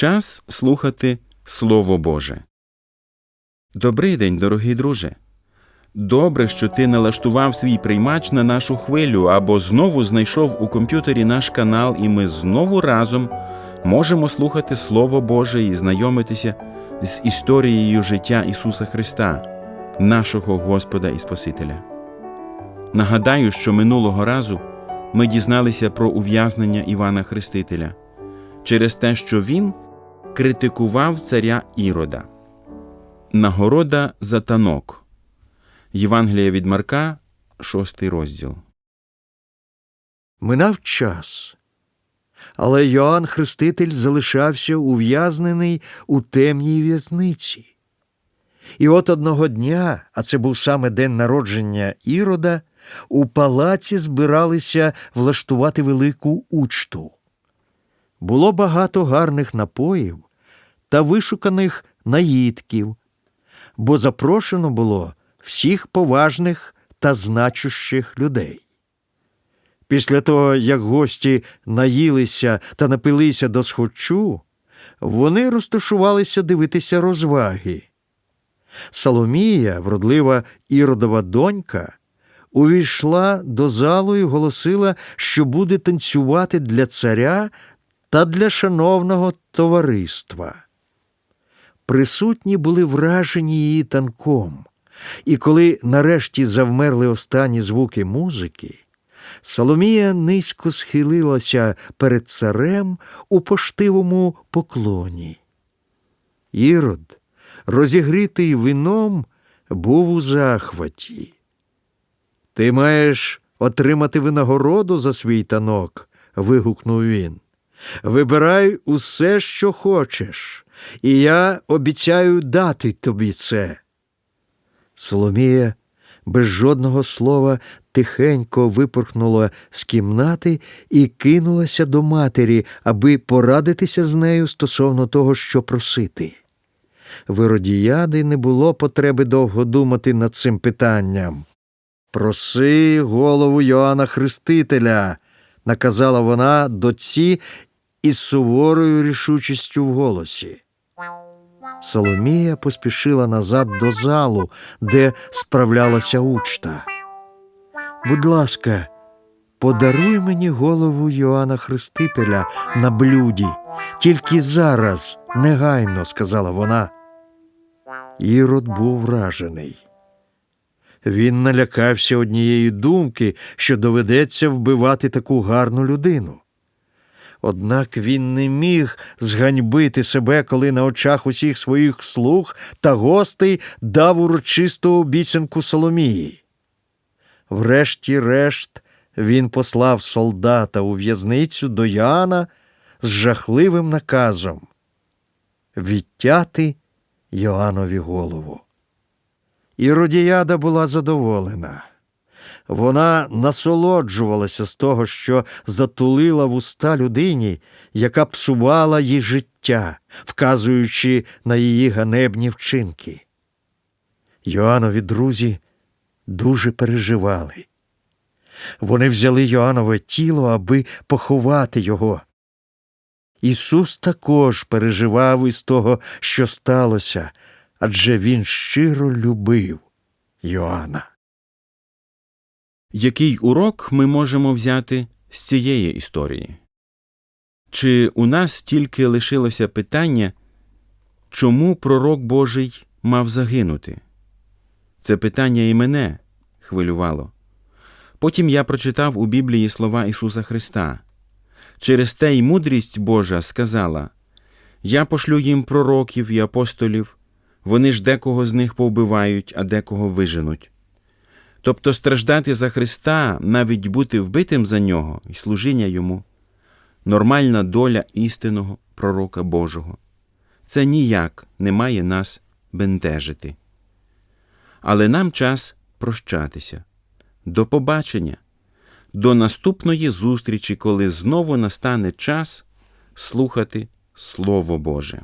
Час слухати Слово Боже. Добрий день, дорогий друже. Добре, що ти налаштував свій приймач на нашу хвилю або знову знайшов у комп'ютері наш канал, і ми знову разом можемо слухати Слово Боже і знайомитися з історією життя Ісуса Христа, нашого Господа і Спасителя. Нагадаю, що минулого разу ми дізналися про ув'язнення Івана Хрестителя через те, що він критикував царя Ірода. Нагорода за танок. Євангелія від Марка, шостий розділ. Минав час, але Йоанн Хреститель залишався ув'язнений у темній в'язниці. І от одного дня, а це був саме день народження Ірода, у палаці збиралися влаштувати велику учту. Було багато гарних напоїв та вишуканих наїдків, бо запрошено було всіх поважних та значущих людей. Після того, як гості наїлися та напилися до схочу, вони розташувалися дивитися розваги. Соломія, вродлива іродова донька, увійшла до залу і голосила, що буде танцювати для царя та для шановного товариства. Присутні були вражені її танком, і коли нарешті завмерли останні звуки музики, Соломія низько схилилася перед царем у поштивому поклоні. Ірод, розігрітий вином, був у захваті. Ти маєш отримати винагороду за свій танок, вигукнув він. Вибирай усе, що хочеш, і я обіцяю дати тобі це. Соломія без жодного слова тихенько випорхнула з кімнати і кинулася до матері, аби порадитися з нею стосовно того, що просити. В Іродіяди не було потреби довго думати над цим питанням. Проси голову Йоанна Хрестителя, наказала вона дочці із суворою рішучістю в голосі. Соломія поспішила назад до залу, де справлялася учта. Будь ласка, подаруй мені голову Йоанна Хрестителя на блюді, тільки зараз, негайно, сказала вона. Ірод був вражений. Він налякався однієї думки, що доведеться вбивати таку гарну людину. Однак він не міг зганьбити себе, коли на очах усіх своїх слуг та гостей дав урочисту обіцянку Соломії. Врешті-решт він послав солдата у в'язницю до Яна з жахливим наказом відтяти Йоанові голову. Іродіяда була задоволена. Вона насолоджувалася з того, що затулила вуста людині, яка псувала їй життя, вказуючи на її ганебні вчинки. Йоанові друзі дуже переживали. Вони взяли Йоанове тіло, аби поховати його. Ісус також переживав із того, що сталося, адже Він щиро любив Йоанна. Який урок ми можемо взяти з цієї історії? Чи у нас тільки лишилося питання, чому пророк Божий мав загинути? Це питання і мене хвилювало. Потім я прочитав у Біблії слова Ісуса Христа. Через те й мудрість Божа сказала Я пошлю їм пророків і апостолів, вони ж декого з них повбивають, а декого виженуть. Тобто страждати за Христа, навіть бути вбитим за нього і служіння йому нормальна доля істинного пророка Божого. Це ніяк не має нас бентежити. Але нам час прощатися. До побачення, до наступної зустрічі, коли знову настане час слухати Слово Боже.